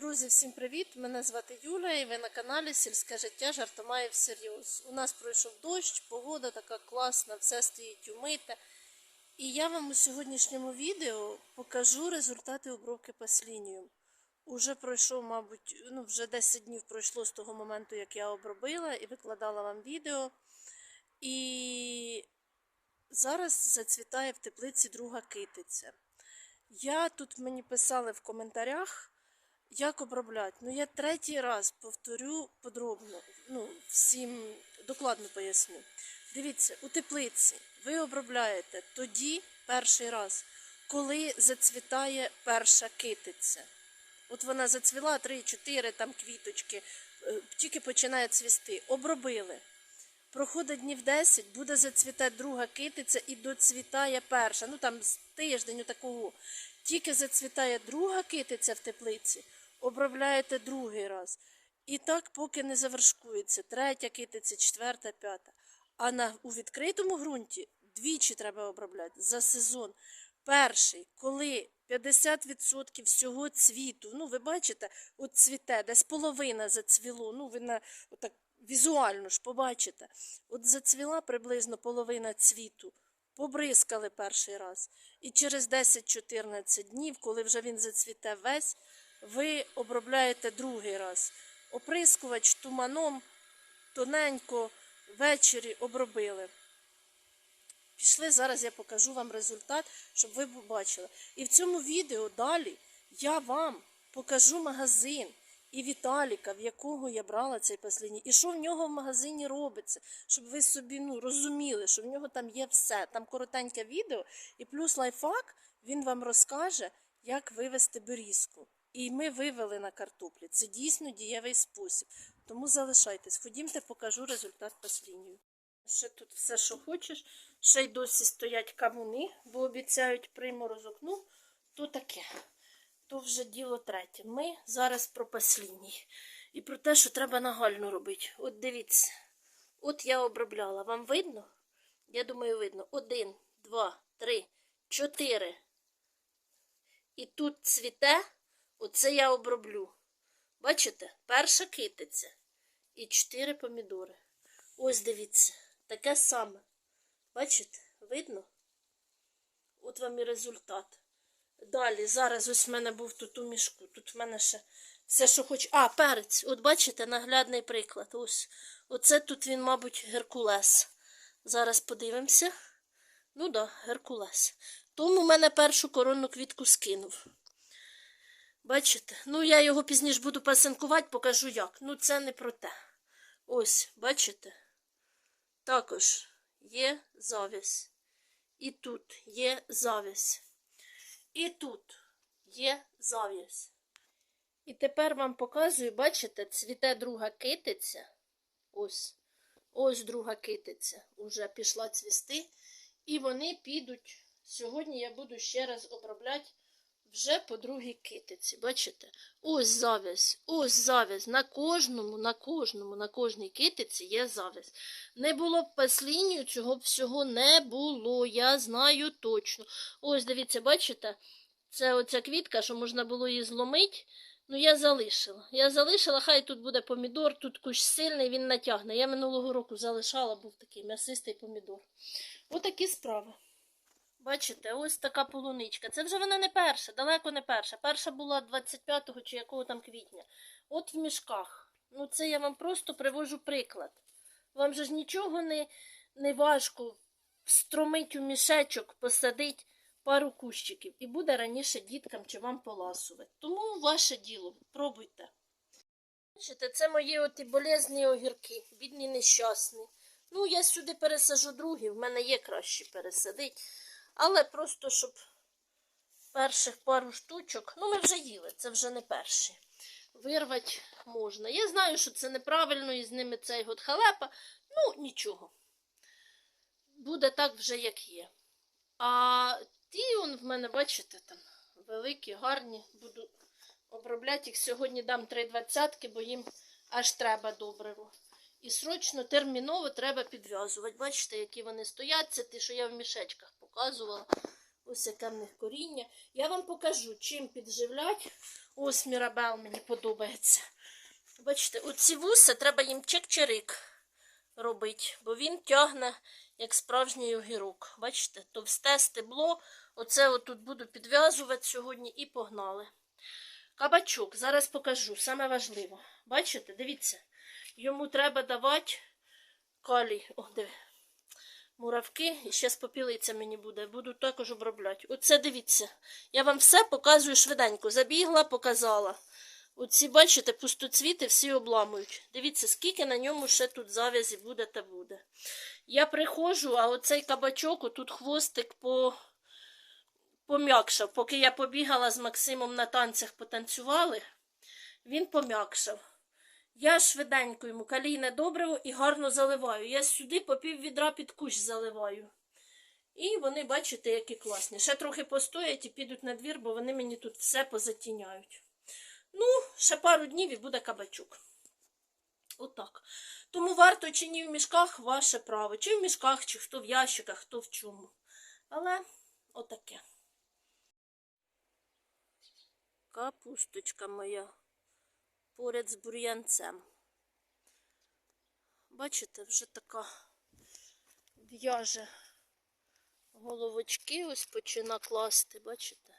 Друзі, всім привіт! Мене звати Юля і ви на каналі Сільське життя жартомає всерйоз. У нас пройшов дощ, погода така класна, все стоїть умите. І я вам у сьогоднішньому відео покажу результати обробки паслінію. Уже пройшов, мабуть, ну вже 10 днів пройшло з того моменту, як я обробила і викладала вам відео. І зараз зацвітає в теплиці друга китиця. Я тут мені писали в коментарях, як обробляти. Ну, я третій раз повторю подробно, ну, всім докладно поясню. Дивіться, у теплиці ви обробляєте тоді перший раз, коли зацвітає перша китиця. От вона зацвіла 3-4 там квіточки, е, тільки починає цвісти. Обробили. Проходить днів 10, буде зацвітати друга китиця і доцвітає перша. Ну там з тиждень такого. Тільки зацвітає друга китиця в теплиці, обробляєте другий раз. І так, поки не завершкується. Третя китиця, четверта, п'ята. А на, у відкритому ґрунті двічі треба обробляти за сезон. Перший, коли 50% всього цвіту, ну ви бачите, от цвіте, десь половина зацвіло, ну ви на отак візуально ж побачите. От зацвіла приблизно половина цвіту, побризкали перший раз. І через 10-14 днів, коли вже він зацвіте весь, ви обробляєте другий раз. Оприскувач туманом тоненько ввечері обробили. Пішли, зараз я покажу вам результат, щоб ви побачили. І в цьому відео далі я вам покажу магазин і Віталіка, в якого я брала цей послідній, і що в нього в магазині робиться, щоб ви собі ну, розуміли, що в нього там є все. Там коротеньке відео, і плюс лайфхак, він вам розкаже, як вивести берізку. І ми вивели на картоплі. Це дійсно дієвий спосіб. Тому залишайтесь. Ходімте, покажу результат послідньої. Ще тут все, що хочеш. Ще й досі стоять кавуни, бо обіцяють приморозок. Ну, то таке. То вже діло третє. Ми зараз про паслінні. І про те, що треба нагально робити. От дивіться. От я обробляла. Вам видно? Я думаю, видно. Один, два, три, чотири. І тут цвіте, оце я оброблю. Бачите? Перша китиця. І чотири помідори. Ось дивіться. Таке саме. Бачите? Видно? От вам і результат. Далі, зараз ось в мене був тут у мішку. Тут в мене ще все, що хоч. А, перець. От бачите, наглядний приклад. Ось. Оце тут він, мабуть, Геркулес. Зараз подивимося. Ну да, Геркулес. Тому в мене першу коронну квітку скинув. Бачите? Ну, я його пізніше буду пасинкувати, покажу як. Ну, це не про те. Ось, бачите? Також є завість. І тут є завість. І тут є завість. І тепер вам показую, бачите, цвіте друга китиця. Ось. Ось друга китиця. Уже пішла цвісти. І вони підуть. Сьогодні я буду ще раз обробляти вже по другій китиці. Бачите? Ось завязь, ось завязь. На кожному, на кожному, на кожній китиці є завязь. Не було б паслінію, цього б всього не було. Я знаю точно. Ось, дивіться, бачите? Це оця квітка, що можна було її зломити. Ну, я залишила. Я залишила, хай тут буде помідор, тут кущ сильний, він натягне. Я минулого року залишала, був такий м'ясистий помідор. Отакі справи. Бачите, ось така полуничка. Це вже вона не перша, далеко не перша. Перша була 25-го чи якого там квітня. От в мішках. Ну, це я вам просто привожу приклад. Вам же ж нічого не, не важко встромить у мішечок, посадить пару кущиків. І буде раніше діткам чи вам поласувати. Тому ваше діло. Пробуйте. Бачите, це мої оті болезні огірки, бідні нещасні. Ну, я сюди пересажу другі, в мене є краще пересадити. Але просто, щоб перших пару штучок, ну ми вже їли, це вже не перші. Вирвати можна. Я знаю, що це неправильно, і з ними цей год халепа. Ну, нічого. Буде так вже, як є. А ті, он в мене, бачите, там великі, гарні. Буду обробляти їх. Сьогодні дам три двадцятки, бо їм аж треба добриво. І срочно, терміново треба підв'язувати. Бачите, які вони стоять. Це ті, що я в мішечках показувала. Ось яке коріння. Я вам покажу, чим підживлять. Ось мірабел мені подобається. Бачите, оці вуса треба їм чик-чирик робити, бо він тягне як справжній огірок. Бачите, товсте стебло. Оце отут буду підв'язувати сьогодні і погнали. Кабачок, зараз покажу, саме важливе. Бачите, дивіться, йому треба давати калій. О, диви. Муравки, і ще попілиця мені буде, буду також обробляти. Оце дивіться. Я вам все показую швиденько. Забігла, показала. Оці, бачите, пустоцвіти всі обламують. Дивіться, скільки на ньому ще тут завязі буде та буде. Я приходжу, а оцей кабачок, отут хвостик по... пом'якшав. Поки я побігала з Максимом на танцях потанцювали, він пом'якшав. Я швиденько йому калійне добриво і гарно заливаю. Я сюди по пів відра під кущ заливаю. І вони, бачите, які класні. Ще трохи постоять і підуть на двір, бо вони мені тут все позатіняють. Ну, ще пару днів і буде кабачок. Отак. Тому варто чи ні в мішках ваше право. Чи в мішках, чи хто в ящиках, хто в чому. Але отаке. Капусточка моя поряд з бур'янцем. Бачите, вже така в'яже головочки, ось почина класти, бачите?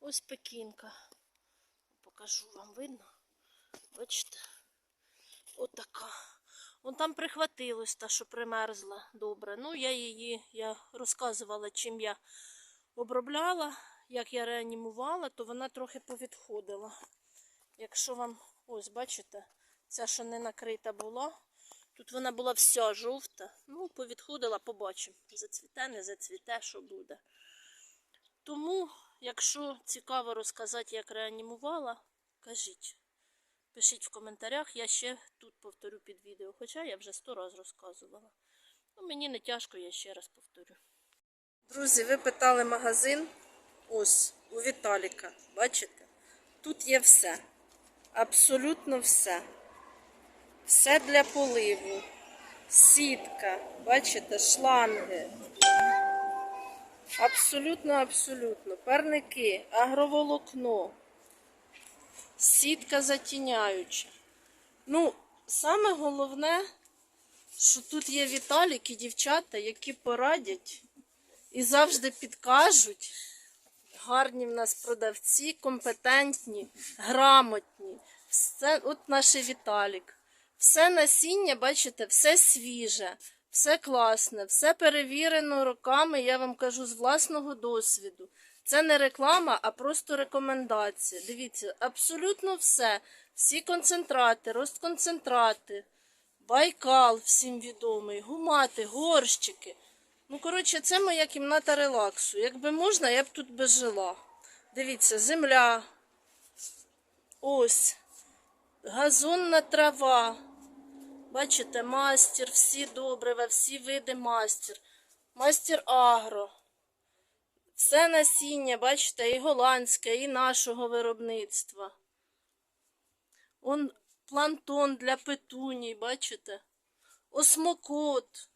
Ось пекінка. Покажу вам, видно? Бачите? Отака. Вон там прихватилась та, що примерзла добре. Ну, я її, я розказувала, чим я обробляла, як я реанімувала, то вона трохи повідходила. Якщо вам, ось бачите, ця, що не накрита була, тут вона була вся жовта. Ну, повідходила, побачимо. Зацвіте, не зацвіте, що буде. Тому, якщо цікаво розказати, як реанімувала, кажіть. Пишіть в коментарях, я ще тут повторю під відео, хоча я вже сто разів розказувала. Ну, мені не тяжко, я ще раз повторю. Друзі, ви питали магазин. Ось, у Віталіка. Бачите? Тут є все. Абсолютно все. Все для поливу. Сітка, бачите, шланги. Абсолютно, абсолютно. Парники, агроволокно, сітка затіняюча. Ну, саме головне, що тут є Віталік і дівчата, які порадять і завжди підкажуть. Гарні в нас продавці, компетентні, грамотні. Все, от наш Віталік. Все насіння, бачите, все свіже, все класне, все перевірено роками, я вам кажу з власного досвіду. Це не реклама, а просто рекомендація. Дивіться, абсолютно все. Всі концентрати, розконцентрати, байкал всім відомий, гумати, горщики. Ну, коротше, це моя кімната релаксу. Якби можна, я б тут би жила. Дивіться, земля. Ось. Газонна трава. Бачите, мастер, всі добрива, всі види мастер. Мастер агро. Все насіння, бачите, і голландське, і нашого виробництва. Он плантон для петуній, бачите? Осмокот,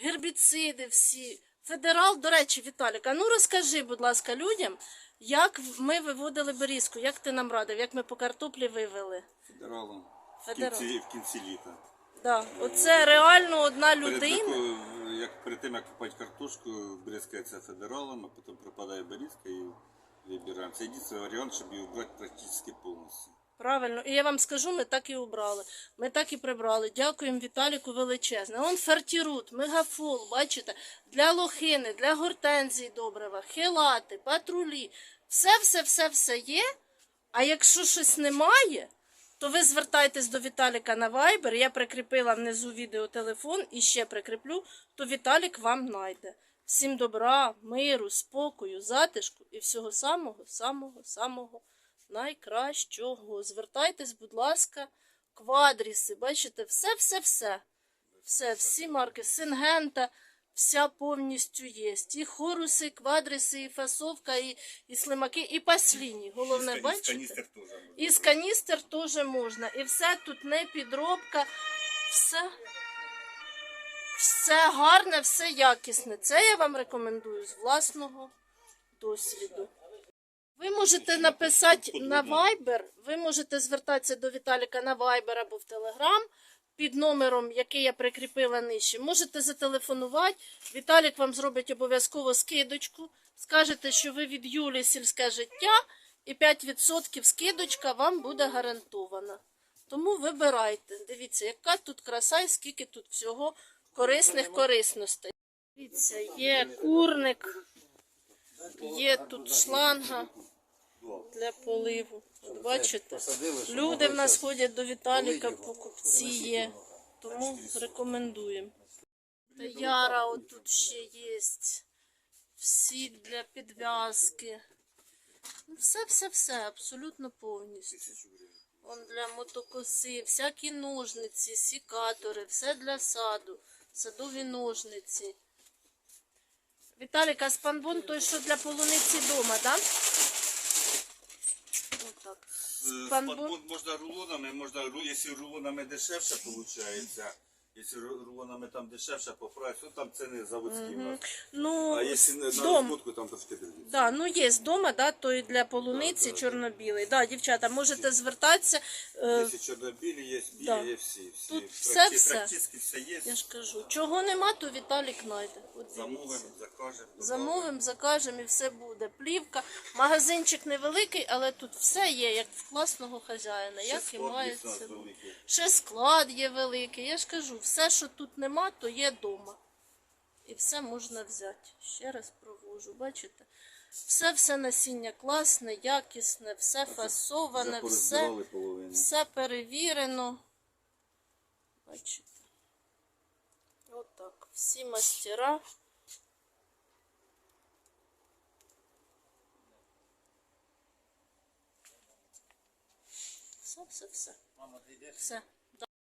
гербіциди всі. Федерал, до речі, Віталік, а ну розкажи, будь ласка, людям, як ми виводили берізку, як ти нам радив, як ми по картоплі вивели. Федералом. Федерал. В кінці, в кінці літа. Да. Оце реально одна Перед людина. такою, як перед тим, як купати картошку, бризкається федералом, а потім припадає берізка і вибираємо. Це єдиний варіант, щоб її убрати практично повністю. Правильно, і я вам скажу, ми так і убрали. Ми так і прибрали. Дякуємо Віталіку величезне. Он фертірут, мегафол, бачите, для лохини, для гортензії добрива, хилати, патрулі. Все, все, все, все є. А якщо щось немає, то ви звертайтесь до Віталіка на Viber. Я прикріпила внизу відео телефон і ще прикріплю, то Віталік вам знайде. Всім добра, миру, спокою, затишку і всього самого, самого, самого найкращого. Звертайтесь, будь ласка, квадріси. Бачите, все, все, всі марки Сингента, вся повністю є. І хоруси, і квадриси, і фасовка, і, і слимаки, і пасліні. Головне, бачите? І з каністр теж можна. І все тут не підробка, все, все гарне, все якісне. Це я вам рекомендую з власного досвіду. Ви можете написати на Viber, ви можете звертатися до Віталіка на Viber або в Telegram під номером, який я прикріпила нижче. Можете зателефонувати. Віталік вам зробить обов'язково скидочку. Скажете, що ви від Юлі сільське життя, і 5% скидочка вам буде гарантована. Тому вибирайте. Дивіться, яка тут краса і скільки тут всього корисних корисностей. Дивіться, є курник, є тут шланга для поливу. От бачите, люди в нас ходять до Віталіка, покупці є. Тому рекомендуємо. Та Яра отут ще є. Всі для підв'язки. Ну, все, все, все, абсолютно повністю. Он для мотокоси, всякі ножниці, сікатори, все для саду, садові ножниці. Віталіка, спанбон той, що для полуниці вдома, так? Да? Отак. Спанбон. Спанбон можна рулонами, можна, ру- якщо рулонами дешевше виходить, якщо ру- рулонами там дешевше по прайсу, там ціни заводські у нас. Ну, А якщо на дом. розходку, там трошки дорогі. Да, ну є вдома, да, то і для полуниці чорно-білий. Да, дівчата, можете звертатися. Е, Якщо чорнобілі є, білі Да. є всі. всі. Тут все- все. Практично все є. я ж кажу, чого нема, то Віталік знайде. От Замовимо, закажемо. Замовимо, закажемо і все буде. Плівка. Магазинчик невеликий, але тут все є, як в класного хазяїна, як і має це. бути. Ще склад є великий. Я ж кажу, все, що тут нема, то є вдома. І все можна взяти. Ще раз провожу, бачите? Все, все насіння класне, якісне, все фасоване, все, все перевірено. Бачите? Отак. Всі мастера. Все, все, все. Мама, ти йдеш? Все.